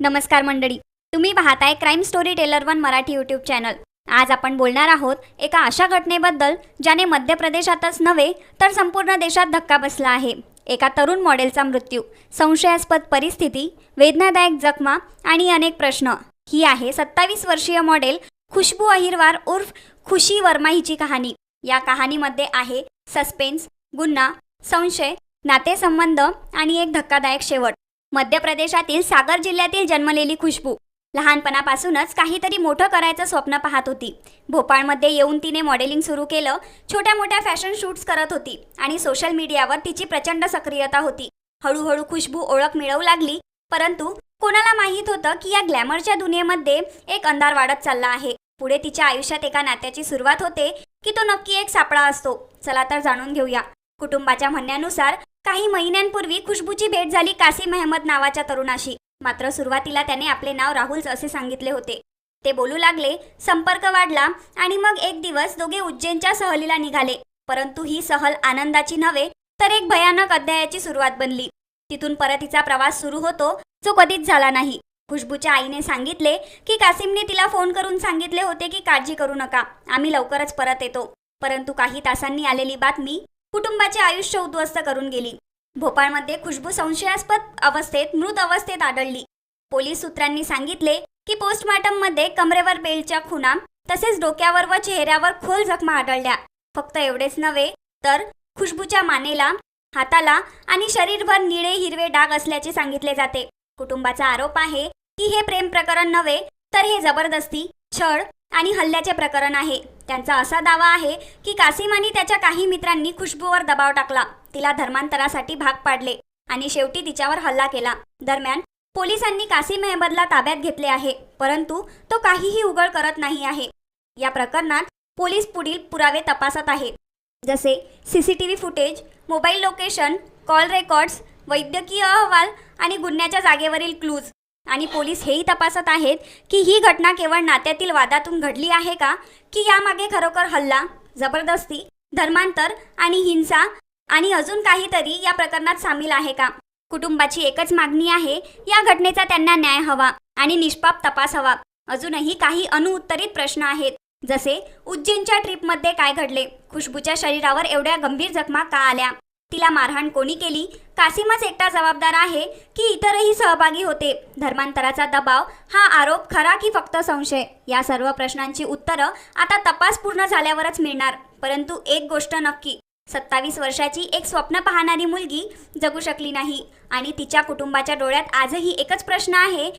नमस्कार मंडळी. तुम्ही पाहताय crime story teller one Marathi YouTube channel आज आपण बोलणार आहोत एका अशा घटनेबद्दल ज्याने मध्य प्रदेशातच नव्हे तर संपूर्ण देशात धक्का बसला आहे. एका तरुण मॉडेलचा मृत्यू संशयास्पद परिस्थिती वेदनादायक जखमा आणि अनेक प्रश्न. ही आहे सत्तावीस वर्षीय मॉडेल खुशबू अहिरवार उर्फ खुशी वर्मा हिची कहाणी. या कहाणीमध्ये आहे सस्पेन्स गुन्हा संशय नातेसंबंध आणि एक धक्कादायक शेवट. मध्य प्रदेशातील सागर जिल्ह्यातील जन्मलेली खुशबू. लहानपणापासूनच काहीतरी मोठं करायचं स्वप्न पाहत होती. भोपाळमध्ये येऊन तिने मॉडेलिंग सुरू केलं छोट्या मोठ्या फॅशन शूट्स करत होती आणि सोशल मीडियावर तिची प्रचंड सक्रियता होती. हळूहळू खुशबू ओळख मिळवू लागली परंतु कोणाला माहीत होतं की या ग्लॅमरच्या दुनियेमध्ये एक अंधार वाढत चालला आहे. पुढे तिच्या आयुष्यात एका नात्याची सुरुवात होते की तो नक्की एक सापळा असतो. चला तर जाणून घेऊया. कुटुंबाच्या म्हणण्यानुसार काही महिन्यांपूर्वी खुशबूची भेट झाली कासिम अहमद नावाच्या तरुणाशी. मात्र सुरुवातीला त्याने आपले नाव राहुल असे सांगितले होते. ते बोलू लागले संपर्क वाढला आणि मग एक दिवस दोघे उज्जैनच्या सहलीला निघाले. परंतु ही सहल आनंदाची नव्हे तर एक भयानक अध्यायाची सुरुवात बनली. तिथून परत तिचा प्रवास सुरू होतो जो कधीच झाला नाही. खुशबूच्या आईने सांगितले की कासिमने तिला फोन करून सांगितले होते की काळजी करू नका आम्ही लवकरच परत येतो. परंतु काही तासांनी आलेली बातमी कुटुंबाचे आयुष्य उद्ध्वस्त करून गेली. भोपाळमध्ये खुशबू संशयास्पद अवस्थेत मृत अवस्थेत आढळली. पोलीस सूत्रांनी सांगितले की पोस्टमॉर्टममध्ये कमरेवर बेलच्या खुणा तसेच डोक्यावर व चेहऱ्यावर खोल जखमा आढळल्या. फक्त एवढेच नव्हे तर खुशबूच्या मानेला हाताला आणि शरीरभर निळे हिरवे डाग असल्याचे सांगितले जाते. कुटुंबाचा आरोप आहे की हे प्रेम प्रकरण नव्हे तर हे जबरदस्ती छळ आणि हल्ल्याचे प्रकरण आहे. त्यांचा असा दावा आहे की कासिम आणि त्याच्या काही मित्रांनी खुशबूवर दबाव टाकला. तिला धर्मांतरासाठी भाग पाडले आणि शेवटी तिच्यावर हल्ला केला. दरम्यान पोलिसांनी कासिम अहमदला ताब्यात घेतले आहे परंतु तो काहीही उघड करत नाही आहे. या प्रकरणात पोलीस पुढील पुरावे तपासत आहेत. जसे C C T V footage mobile location call records वैद्यकीय अहवाल आणि गुन्ह्याच्या जागेवरील क्लूज. आणि पोलीस हेही तपासत आहेत की ही घटना केवळ नात्यातील वादातून घडली आहे का? की यामागे खरोखर हल्ला जबरदस्ती धर्मांतर आणि हिंसा आणि अजून काहीतरी या प्रकरणात सामील आहे का? कुटुंबाची एकच मागणी आहे या घटनेचा त्यांना न्याय हवा आणि निष्पाप तपास हवा. अजूनही काही अनुउत्तरित प्रश्न आहेत. जसे उज्जैनच्या ट्रिपमध्ये काय घडले? खुशबूच्या शरीरावर एवढ्या गंभीर जखमा का आल्या? तिला मारहाण कोणी केली? कासिमच एकटा जबाबदार आहे की इतरही सहभागी होते? धर्मांतराचा दबाव हा आरोप खरा की फक्त संशय? या सर्व प्रश्नांची उत्तरं आता तपास पूर्ण झाल्यावरच मिळणार. परंतु एक गोष्ट नक्की. सत्तावीस वर्षाची एक स्वप्न पाहणारी मुलगी जगू शकली नाही आणि तिच्या कुटुंबाच्या डोळ्यात आजही एकच प्रश्न आहे